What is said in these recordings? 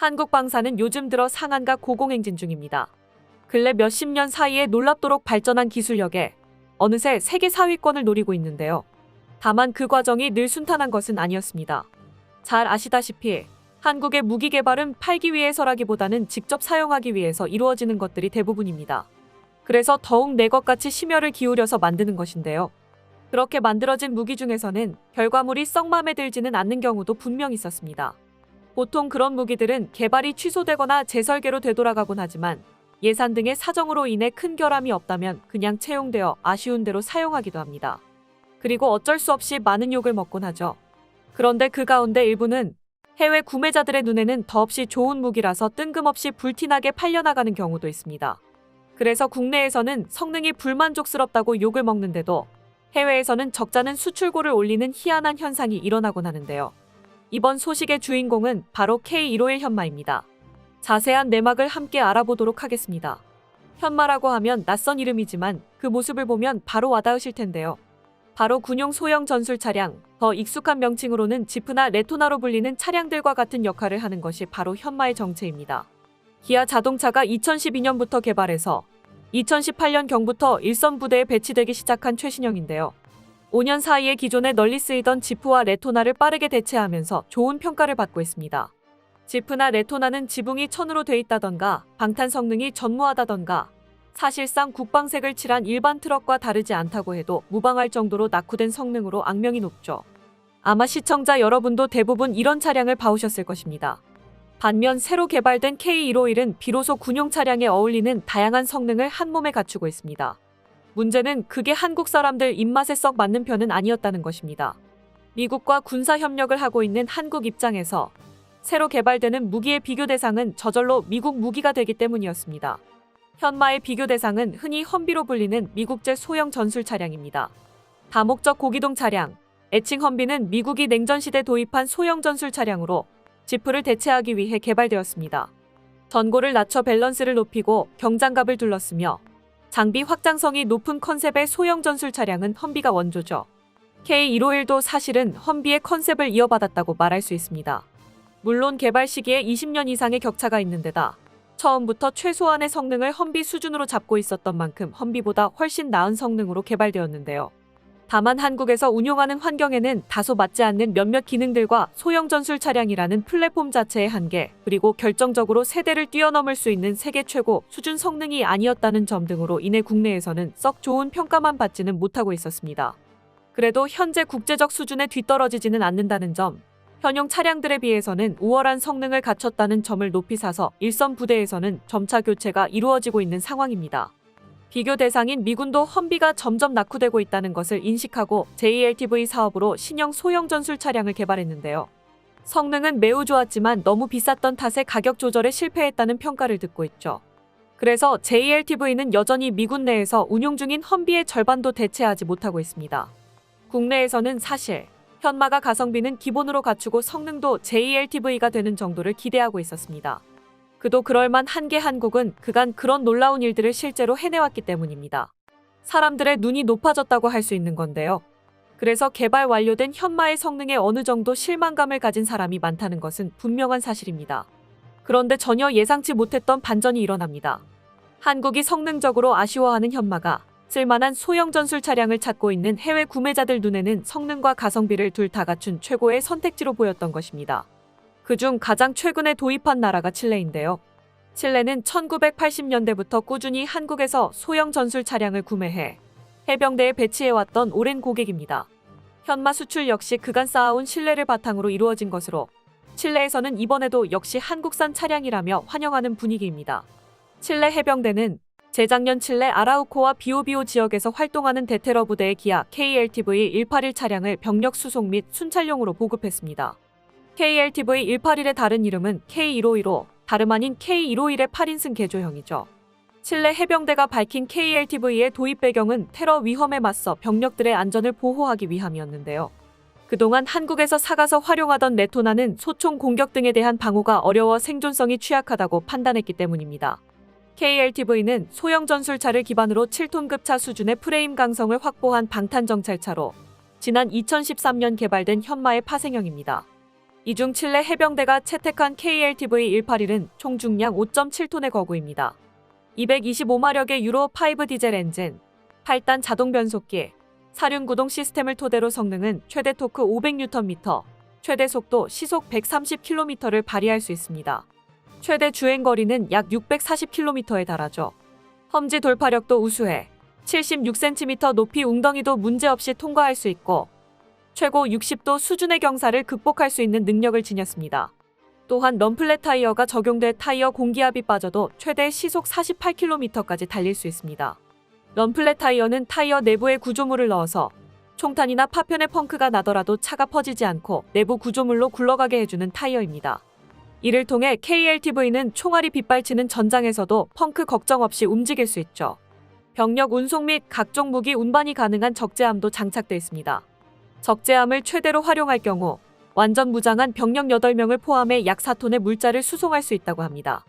한국 방사는 요즘 들어 상한가 고공행진 중입니다. 근래 몇십 년 사이에 놀랍도록 발전한 기술력에 어느새 세계 4위권을 노리고 있는데요. 다만 그 과정이 늘 순탄한 것은 아니었습니다. 잘 아시다시피 한국의 무기 개발은 팔기 위해서라기보다는 직접 사용하기 위해서 이루어지는 것들이 대부분입니다. 그래서 더욱 내 것같이 심혈을 기울여서 만드는 것인데요. 그렇게 만들어진 무기 중에서는 결과물이 썩 마음에 들지는 않는 경우도 분명 있었습니다. 보통 그런 무기들은 개발이 취소되거나 재설계로 되돌아가곤 하지만 예산 등의 사정으로 인해 큰 결함이 없다면 그냥 채용되어 아쉬운 대로 사용하기도 합니다. 그리고 어쩔 수 없이 많은 욕을 먹곤 하죠. 그런데 그 가운데 일부는 해외 구매자들의 눈에는 더없이 좋은 무기라서 뜬금없이 불티나게 팔려나가는 경우도 있습니다. 그래서 국내에서는 성능이 불만족스럽다고 욕을 먹는데도 해외에서는 적잖은 수출고를 올리는 희한한 현상이 일어나곤 하는데요. 이번 소식의 주인공은 바로 K151 현마입니다. 자세한 내막을 함께 알아보도록 하겠습니다. 현마라고 하면 낯선 이름이지만 그 모습을 보면 바로 와닿으실 텐데요. 바로 군용 소형 전술 차량, 더 익숙한 명칭으로는 지프나 레토나로 불리는 차량들과 같은 역할을 하는 것이 바로 현마의 정체입니다. 기아 자동차가 2012년부터 개발해서 2018년 경부터 일선 부대에 배치되기 시작한 최신형인데요. 5년 사이에 기존에 널리 쓰이던 지프와 레토나를 빠르게 대체하면서 좋은 평가를 받고 있습니다. 지프나 레토나는 지붕이 천으로 돼 있다던가 방탄 성능이 전무하다던가 사실상 국방색을 칠한 일반 트럭과 다르지 않다고 해도 무방할 정도로 낙후된 성능으로 악명이 높죠. 아마 시청자 여러분도 대부분 이런 차량을 봐오셨을 것입니다. 반면 새로 개발된 K151은 비로소 군용 차량에 어울리는 다양한 성능을 한 몸에 갖추고 있습니다. 문제는 그게 한국 사람들 입맛에 썩 맞는 편은 아니었다는 것입니다. 미국과 군사 협력을 하고 있는 한국 입장에서 새로 개발되는 무기의 비교 대상은 저절로 미국 무기가 되기 때문이었습니다. 현마의 비교 대상은 흔히 험비로 불리는 미국제 소형 전술 차량입니다. 다목적 고기동 차량, 애칭 험비는 미국이 냉전시대 도입한 소형 전술 차량으로 지프를 대체하기 위해 개발되었습니다. 전고를 낮춰 밸런스를 높이고 경장갑을 둘렀으며 장비 확장성이 높은 컨셉의 소형 전술 차량은 험비가 원조죠. K151도 사실은 험비의 컨셉을 이어받았다고 말할 수 있습니다. 물론 개발 시기에 20년 이상의 격차가 있는 데다 처음부터 최소한의 성능을 험비 수준으로 잡고 있었던 만큼 험비보다 훨씬 나은 성능으로 개발되었는데요. 다만 한국에서 운용하는 환경에는 다소 맞지 않는 몇몇 기능들과 소형 전술 차량이라는 플랫폼 자체의 한계, 그리고 결정적으로 세대를 뛰어넘을 수 있는 세계 최고 수준 성능이 아니었다는 점 등으로 인해 국내에서는 썩 좋은 평가만 받지는 못하고 있었습니다. 그래도 현재 국제적 수준에 뒤떨어지지는 않는다는 점, 현용 차량들에 비해서는 우월한 성능을 갖췄다는 점을 높이 사서 일선 부대에서는 점차 교체가 이루어지고 있는 상황입니다. 비교 대상인 미군도 험비가 점점 낙후되고 있다는 것을 인식하고 JLTV 사업으로 신형 소형 전술 차량을 개발했는데요. 성능은 매우 좋았지만 너무 비쌌던 탓에 가격 조절에 실패했다는 평가를 듣고 있죠. 그래서 JLTV는 여전히 미군 내에서 운용 중인 험비의 절반도 대체하지 못하고 있습니다. 국내에서는 사실 현마가 가성비는 기본으로 갖추고 성능도 JLTV가 되는 정도를 기대하고 있었습니다. 그도 그럴만 한게 한국은 그간 그런 놀라운 일들을 실제로 해내왔기 때문입니다. 사람들의 눈이 높아졌다고 할 수 있는 건데요. 그래서 개발 완료된 현마의 성능에 어느 정도 실망감을 가진 사람이 많다는 것은 분명한 사실입니다. 그런데 전혀 예상치 못했던 반전이 일어납니다. 한국이 성능적으로 아쉬워하는 현마가 쓸만한 소형 전술 차량을 찾고 있는 해외 구매자들 눈에는 성능과 가성비를 둘 다 갖춘 최고의 선택지로 보였던 것입니다. 그중 가장 최근에 도입한 나라가 칠레인데요. 칠레는 1980년대부터 꾸준히 한국에서 소형 전술 차량을 구매해 해병대에 배치해왔던 오랜 고객입니다. 현마 수출 역시 그간 쌓아온 신뢰를 바탕으로 이루어진 것으로 칠레에서는 이번에도 역시 한국산 차량이라며 환영하는 분위기입니다. 칠레 해병대는 재작년 칠레 아라우코와 비오비오 지역에서 활동하는 대테러 부대의 기아 KLTV 181 차량을 병력 수송 및 순찰용으로 보급했습니다. KLTV 181의 다른 이름은 K151로 다름 아닌 K151의 8인승 개조형이죠. 칠레 해병대가 밝힌 KLTV의 도입 배경은 테러 위험에 맞서 병력들의 안전을 보호하기 위함이었는데요. 그동안 한국에서 사가서 활용하던 레토나는 소총 공격 등에 대한 방어가 어려워 생존성이 취약하다고 판단했기 때문입니다. KLTV는 소형 전술차를 기반으로 7톤급 차 수준의 프레임 강성을 확보한 방탄 정찰차로 지난 2013년 개발된 현마의 파생형입니다. 이중 칠레 해병대가 채택한 KLTV 181은 총 중량 5.7톤의 거구입니다. 225마력의 유로 5 디젤 엔진, 8단 자동 변속기, 사륜 구동 시스템을 토대로 성능은 최대 토크 500Nm, 최대 속도 시속 130km를 발휘할 수 있습니다. 최대 주행 거리는 약 640km에 달하죠. 험지 돌파력도 우수해 76cm 높이 웅덩이도 문제없이 통과할 수 있고 최고 60도 수준의 경사를 극복할 수 있는 능력을 지녔습니다. 또한 럼플렛 타이어가 적용돼 타이어 공기압이 빠져도 최대 시속 48km까지 달릴 수 있습니다. 럼플렛 타이어는 타이어 내부에 구조물을 넣어서 총탄이나 파편의 펑크가 나더라도 차가 퍼지지 않고 내부 구조물로 굴러가게 해주는 타이어입니다. 이를 통해 KLTV는 총알이 빗발치는 전장에서도 펑크 걱정 없이 움직일 수 있죠. 병력 운송 및 각종 무기 운반이 가능한 적재함도 장착돼 있습니다. 적재함을 최대로 활용할 경우 완전 무장한 병력 8명을 포함해 약 4톤의 물자를 수송할 수 있다고 합니다.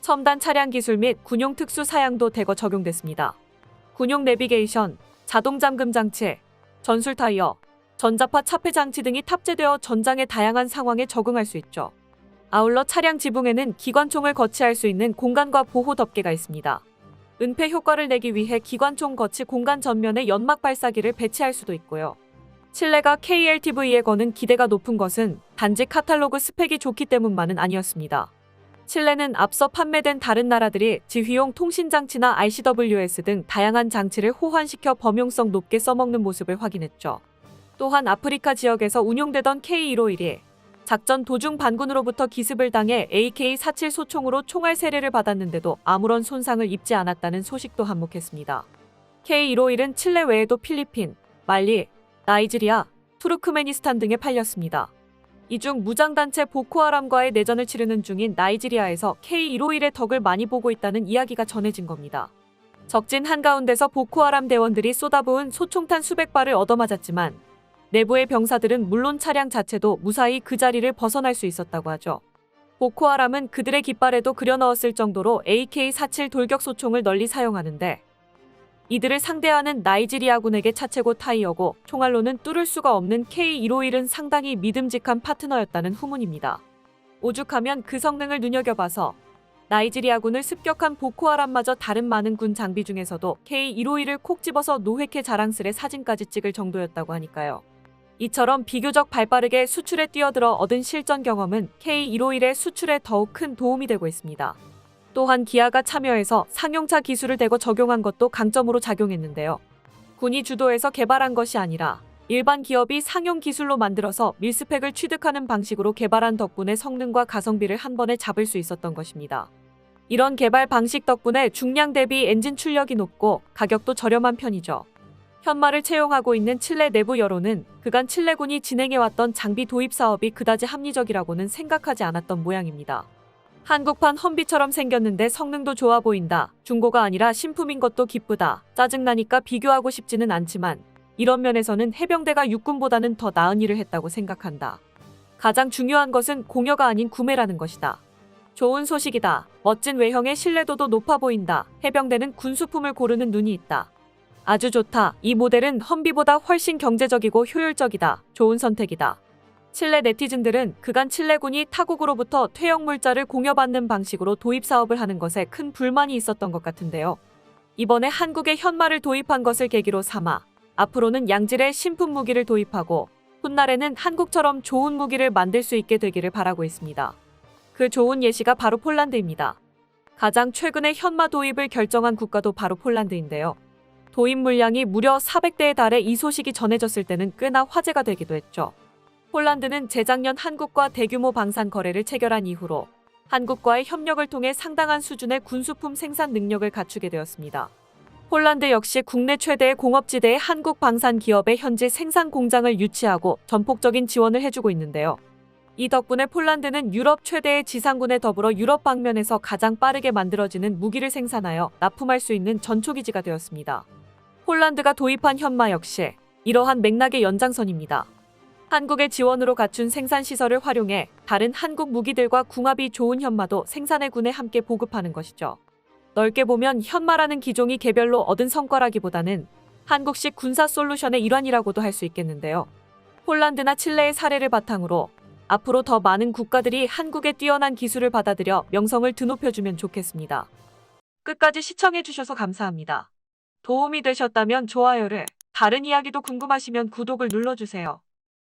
첨단 차량 기술 및 군용 특수 사양도 대거 적용됐습니다. 군용 내비게이션, 자동 잠금 장치, 전술 타이어, 전자파 차폐 장치 등이 탑재되어 전장의 다양한 상황에 적응할 수 있죠. 아울러 차량 지붕에는 기관총을 거치할 수 있는 공간과 보호 덮개가 있습니다. 은폐 효과를 내기 위해 기관총 거치 공간 전면에 연막 발사기를 배치할 수도 있고요. 칠레가 KLTV에 거는 기대가 높은 것은 단지 카탈로그 스펙이 좋기 때문만은 아니었습니다. 칠레는 앞서 판매된 다른 나라들이 지휘용 통신장치나 RCWS 등 다양한 장치를 호환시켜 범용성 높게 써먹는 모습을 확인했죠. 또한 아프리카 지역에서 운용되던 K151이 작전 도중 반군으로부터 기습을 당해 AK-47 소총으로 총알 세례를 받았는데도 아무런 손상을 입지 않았다는 소식도 한몫했습니다. K151은 칠레 외에도 필리핀, 말리, 나이지리아, 투르크메니스탄 등에 팔렸습니다. 이 중 무장단체 보코하람과의 내전을 치르는 중인 나이지리아에서 K151의 덕을 많이 보고 있다는 이야기가 전해진 겁니다. 적진 한가운데서 보코하람 대원들이 쏟아부은 소총탄 수백 발을 얻어맞았지만 내부의 병사들은 물론 차량 자체도 무사히 그 자리를 벗어날 수 있었다고 하죠. 보코하람은 그들의 깃발에도 그려 넣었을 정도로 AK-47 돌격 소총을 널리 사용하는데 이들을 상대하는 나이지리아군에게 차체고 타이어고 총알로는 뚫을 수가 없는 K151은 상당히 믿음직한 파트너였다는 후문입니다. 오죽하면 그 성능을 눈여겨봐서 나이지리아군을 습격한 보코하람마저 다른 많은 군 장비 중에서도 K151을 콕 집어서 노획해 자랑스레 사진까지 찍을 정도였다고 하니까요. 이처럼 비교적 발빠르게 수출에 뛰어들어 얻은 실전 경험은 K151의 수출에 더욱 큰 도움이 되고 있습니다. 또한 기아가 참여해서 상용차 기술을 대거 적용한 것도 강점으로 작용했는데요. 군이 주도해서 개발한 것이 아니라 일반 기업이 상용 기술로 만들어서 밀스펙을 취득하는 방식으로 개발한 덕분에 성능과 가성비를 한 번에 잡을 수 있었던 것입니다. 이런 개발 방식 덕분에 중량 대비 엔진 출력이 높고 가격도 저렴한 편이죠. 현마를 채용하고 있는 칠레 내부 여론은 그간 칠레군이 진행해왔던 장비 도입 사업이 그다지 합리적이라고는 생각하지 않았던 모양입니다. 한국판 험비처럼 생겼는데 성능도 좋아 보인다. 중고가 아니라 신품인 것도 기쁘다. 짜증나니까 비교하고 싶지는 않지만 이런 면에서는 해병대가 육군보다는 더 나은 일을 했다고 생각한다. 가장 중요한 것은 공여가 아닌 구매라는 것이다. 좋은 소식이다. 멋진 외형의 신뢰도도 높아 보인다. 해병대는 군수품을 고르는 눈이 있다. 아주 좋다. 이 모델은 험비보다 훨씬 경제적이고 효율적이다. 좋은 선택이다. 칠레 네티즌들은 그간 칠레군이 타국으로부터 퇴역 물자를 공여받는 방식으로 도입 사업을 하는 것에 큰 불만이 있었던 것 같은데요. 이번에 한국에 현마를 도입한 것을 계기로 삼아 앞으로는 양질의 신품 무기를 도입하고 훗날에는 한국처럼 좋은 무기를 만들 수 있게 되기를 바라고 있습니다. 그 좋은 예시가 바로 폴란드입니다. 가장 최근에 현마 도입을 결정한 국가도 바로 폴란드인데요. 도입 물량이 무려 400대에 달해 이 소식이 전해졌을 때는 꽤나 화제가 되기도 했죠. 폴란드는 재작년 한국과 대규모 방산 거래를 체결한 이후로 한국과의 협력을 통해 상당한 수준의 군수품 생산 능력을 갖추게 되었습니다. 폴란드 역시 국내 최대의 공업지대의 한국 방산 기업의 현지 생산 공장을 유치하고 전폭적인 지원을 해주고 있는데요. 이 덕분에 폴란드는 유럽 최대의 지상군에 더불어 유럽 방면에서 가장 빠르게 만들어지는 무기를 생산하여 납품할 수 있는 전초기지가 되었습니다. 폴란드가 도입한 현마 역시 이러한 맥락의 연장선입니다. 한국의 지원으로 갖춘 생산 시설을 활용해 다른 한국 무기들과 궁합이 좋은 현마도 생산해 군에 함께 보급하는 것이죠. 넓게 보면 현마라는 기종이 개별로 얻은 성과라기보다는 한국식 군사 솔루션의 일환이라고도 할 수 있겠는데요. 폴란드나 칠레의 사례를 바탕으로 앞으로 더 많은 국가들이 한국의 뛰어난 기술을 받아들여 명성을 드높여주면 좋겠습니다. 끝까지 시청해주셔서 감사합니다. 도움이 되셨다면 좋아요를, 다른 이야기도 궁금하시면 구독을 눌러주세요.